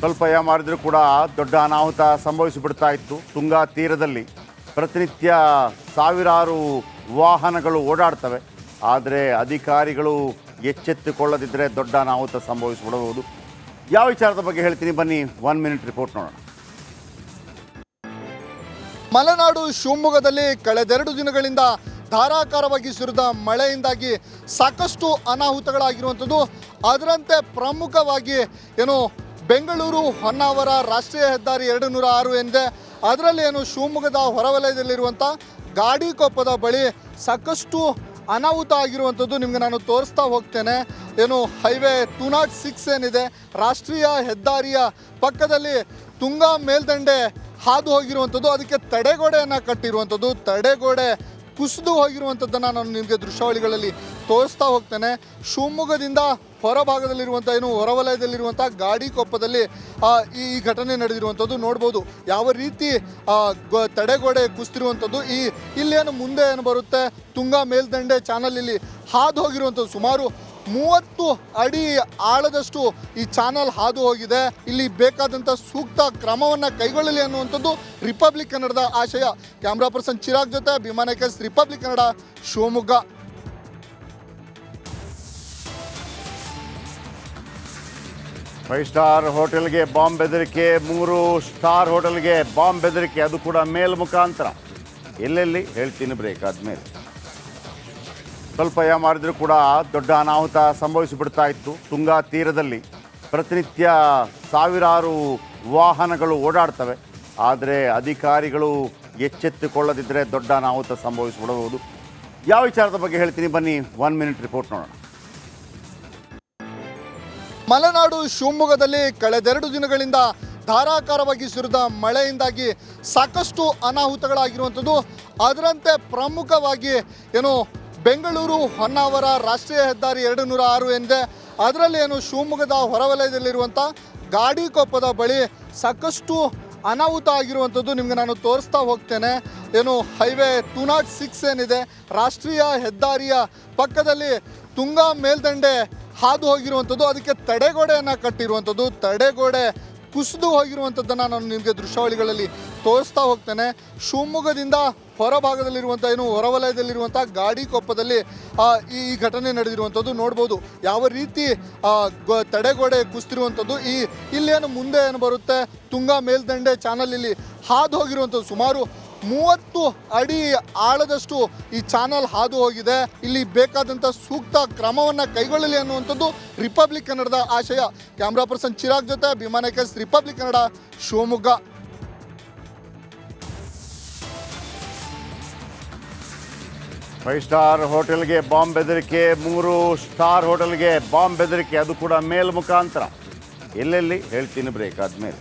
ಸ್ವಲ್ಪ ಮಾಡಿದರೂ ಕೂಡ ದೊಡ್ಡ ಅನಾಹುತ ಸಂಭವಿಸಿಬಿಡ್ತಾ ಇತ್ತು. ತುಂಗಾ ತೀರದಲ್ಲಿ ಪ್ರತಿನಿತ್ಯ ಸಾವಿರಾರು ವಾಹನಗಳು ಓಡಾಡ್ತವೆ. ಆದರೆ ಅಧಿಕಾರಿಗಳು ಎಚ್ಚೆತ್ತುಕೊಳ್ಳದಿದ್ದರೆ ದೊಡ್ಡ ಅನಾಹುತ ಸಂಭವಿಸಿಬಿಡಬಹುದು. ಯಾವ ವಿಚಾರದ ಬಗ್ಗೆ ಹೇಳ್ತೀನಿ ಬನ್ನಿ, ಒನ್ ಮಿನಿಟ್ ರಿಪೋರ್ಟ್ ನೋಡೋಣ. ಮಲೆನಾಡು ಶಿವಮೊಗ್ಗದಲ್ಲಿ ಕಳೆದೆರಡು ದಿನಗಳಿಂದ ಧಾರಾಕಾರವಾಗಿ ಸುರಿದ ಮಳೆಯಿಂದಾಗಿ ಸಾಕಷ್ಟು ಅನಾಹುತಗಳಾಗಿರುವಂಥದ್ದು. ಅದರಂತೆ ಪ್ರಮುಖವಾಗಿ ಏನು ಬೆಂಗಳೂರು, ಹೊನ್ನಾವರ, ರಾಷ್ಟ್ರೀಯ ಹೆದ್ದಾರಿ ಎರಡು ನೂರ ಆರು ಎಂದೆ ಅದರಲ್ಲಿ ಏನು ಶಿವಮೊಗ್ಗದ ಹೊರವಲಯದಲ್ಲಿರುವಂಥ ಗಾಡಿಕೊಪ್ಪದ ಬಳಿ ಸಾಕಷ್ಟು ಅನಾಹುತ ಆಗಿರುವಂಥದ್ದು ನಿಮಗೆ ನಾನು ತೋರಿಸ್ತಾ ಹೋಗ್ತೇನೆ. ಏನು ಹೈವೇ ಟೂ ನಾಟ್ ಸಿಕ್ಸ್ ಏನಿದೆ, ರಾಷ್ಟ್ರೀಯ ಹೆದ್ದಾರಿಯ ಪಕ್ಕದಲ್ಲಿ ತುಂಗಾ ಮೇಲ್ದಂಡೆ ಹಾದು ಹೋಗಿರುವಂಥದ್ದು, ಅದಕ್ಕೆ ತಡೆಗೋಡೆಯನ್ನು ಕಟ್ಟಿರುವಂಥದ್ದು. ತಡೆಗೋಡೆ ಕುಸಿದು ಹೋಗಿರುವಂಥದ್ದನ್ನು ನಾನು ನಿಮಗೆ ದೃಶ್ಯಾವಳಿಗಳಲ್ಲಿ ತೋರಿಸ್ತಾ ಹೋಗ್ತೇನೆ. ಶಿವಮೊಗ್ಗದಿಂದ ಹೊರಭಾಗದಲ್ಲಿರುವಂಥ ಏನು ಹೊರವಲಯದಲ್ಲಿರುವಂಥ ಗಾಡಿ ಕೊಪ್ಪದಲ್ಲಿ ಈ ಘಟನೆ ನಡೆದಿರುವಂಥದ್ದು ನೋಡ್ಬೋದು. ಯಾವ ರೀತಿ ತಡೆಗೋಡೆ ಕುಸ್ತಿರುವಂಥದ್ದು ಈ, ಇಲ್ಲೇನು ಮುಂದೆ ಏನು ಬರುತ್ತೆ, ತುಂಗಾ ಮೇಲ್ದಂಡೆ ಚಾನಲ್ ಇಲ್ಲಿ ಹಾದು ಹೋಗಿರುವಂಥದ್ದು ಸುಮಾರು ಮೂವತ್ತು ಅಡಿ ಆಳದಷ್ಟು ಈ ಚಾನಲ್ ಹಾದು ಹೋಗಿದೆ. ಇಲ್ಲಿ ಬೇಕಾದಂಥ ಸೂಕ್ತ ಕ್ರಮವನ್ನು ಕೈಗೊಳ್ಳಲಿ ಅನ್ನುವಂಥದ್ದು ರಿಪಬ್ಲಿಕ್ ಕನ್ನಡದ ಆಶಯ. ಕ್ಯಾಮ್ರಾ ಪರ್ಸನ್ ಚಿರಾಗ್ ಜೊತೆ ಭೀಮಾನಕಸ್ Republic Kannada Shivamogga. Five star ಹೋಟೆಲ್ಗೆ ಬಾಂಬ್ ಬೆದರಿಕೆ ಮೂರು ಸ್ಟಾರ್ ಹೋಟೆಲ್ಗೆ ಬಾಂಬ್ ಬೆದರಿಕೆ ಅದು ಕೂಡ ಮೇಲ್ ಮುಖಾಂತರ. ಎಲ್ಲೆಲ್ಲಿ? ಹೇಳ್ತೀನಿ ಬ್ರೇಕ್ ಆದಮೇಲೆ. ಸ್ವಲ್ಪ ಮಾಡಿದರೂ ಕೂಡ ದೊಡ್ಡ ಅನಾಹುತ ಸಂಭವಿಸಿಬಿಡ್ತಾ ಇತ್ತು. ತುಂಗಾ ತೀರದಲ್ಲಿ ಪ್ರತಿನಿತ್ಯ ಸಾವಿರಾರು ವಾಹನಗಳು ಓಡಾಡ್ತವೆ. ಆದರೆ ಅಧಿಕಾರಿಗಳು ಎಚ್ಚೆತ್ತುಕೊಳ್ಳದಿದ್ದರೆ ದೊಡ್ಡ ಅನಾಹುತ ಸಂಭವಿಸಿಬಿಡಬಹುದು. ಯಾವ ವಿಚಾರದ ಬಗ್ಗೆ ಹೇಳ್ತೀನಿ? ಬನ್ನಿ ಒನ್ ಮಿನಿಟ್ ರಿಪೋರ್ಟ್ ನೋಡೋಣ. ಮಲೆನಾಡು ಶಿವಮೊಗ್ಗದಲ್ಲಿ ಕಳೆದೆರಡು ದಿನಗಳಿಂದ ಧಾರಾಕಾರವಾಗಿ ಸುರಿದ ಮಳೆಯಿಂದಾಗಿ ಸಾಕಷ್ಟು ಅನಾಹುತಗಳಾಗಿರುವಂಥದ್ದು. ಅದರಂತೆ ಪ್ರಮುಖವಾಗಿ ಏನು ಬೆಂಗಳೂರು ಹೊನ್ನಾವರ ರಾಷ್ಟ್ರೀಯ ಹೆದ್ದಾರಿ ಎರಡು ನೂರ ಆರು ಎಂದೆ ಅದರಲ್ಲಿ ಏನು ಶಿವಮೊಗ್ಗದ ಹೊರವಲಯದಲ್ಲಿರುವಂಥ ಗಾಡಿಕೊಪ್ಪದ ಬಳಿ ಸಾಕಷ್ಟು ಅನಾಹುತ ಆಗಿರುವಂಥದ್ದು ನಿಮಗೆ ನಾನು ತೋರಿಸ್ತಾ ಹೋಗ್ತೇನೆ. ಏನು ಹೈವೇ ಟೂ ನಾಟ್ ಸಿಕ್ಸ್ ಏನಿದೆ, ರಾಷ್ಟ್ರೀಯ ಹೆದ್ದಾರಿಯ ಪಕ್ಕದಲ್ಲಿ ತುಂಗಾ ಮೇಲ್ದಂಡೆ ಹಾದು ಹೋಗಿರುವಂಥದ್ದು, ಅದಕ್ಕೆ ತಡೆಗೋಡೆಯನ್ನು ಕಟ್ಟಿರುವಂಥದ್ದು, ತಡೆಗೋಡೆ ಕುಸಿದು ಹೋಗಿರುವಂಥದ್ದನ್ನು ನಾನು ನಿಮಗೆ ದೃಶ್ಯಾವಳಿಗಳಲ್ಲಿ ತೋರಿಸ್ತಾ ಹೋಗ್ತೇನೆ. ಶಿವಮೊಗ್ಗದಿಂದ ಹೊರಭಾಗದಲ್ಲಿರುವಂಥ, ಏನು ಹೊರವಲಯದಲ್ಲಿರುವಂಥ ಗಾಡಿ ಕೊಪ್ಪದಲ್ಲಿ ಈ ಘಟನೆ ನಡೆದಿರುವಂಥದ್ದು ನೋಡ್ಬೋದು. ಯಾವ ರೀತಿ ತಡೆಗೋಡೆ ಕುಸ್ತಿರುವಂಥದ್ದು ಈ ಇಲ್ಲೇನು ಮುಂದೆ ಏನು ಬರುತ್ತೆ, ತುಂಗಾ ಮೇಲ್ದಂಡೆ ಚಾನಲ್ ಇಲ್ಲಿ ಹಾದು ಹೋಗಿರುವಂಥದ್ದು ಸುಮಾರು ಮೂವತ್ತು ಅಡಿ ಆಳದಷ್ಟು ಈ ಚಾನಲ್ ಹಾದು ಹೋಗಿದೆ ಇಲ್ಲಿ ಬೇಕಾದಂಥ ಸೂಕ್ತ ಕ್ರಮವನ್ನು ಕೈಗೊಳ್ಳಲಿ ಅನ್ನುವಂಥದ್ದು ರಿಪಬ್ಲಿಕ್ ಕನ್ನಡದ ಆಶಯ. ಕ್ಯಾಮ್ರಾ ಪರ್ಸನ್ ಚಿರಾಗ್ ಜೊತೆ ಭೀಮಾನಕಸ್ Republic Kannada, Shivamogga. Five star ಹೋಟೆಲ್ಗೆ ಬಾಂಬ್ ಬೆದರಿಕೆ ಮೂರು ಸ್ಟಾರ್ ಹೋಟೆಲ್ಗೆ ಬಾಂಬ್ ಬೆದರಿಕೆ, ಅದು ಕೂಡ ಮೇಲ್ ಮುಖಾಂತರ ಎಲ್ಲೆಲ್ಲಿ ಹೇಳ್ತೀನಿ ಬ್ರೇಕ್ ಆದಮೇಲೆ.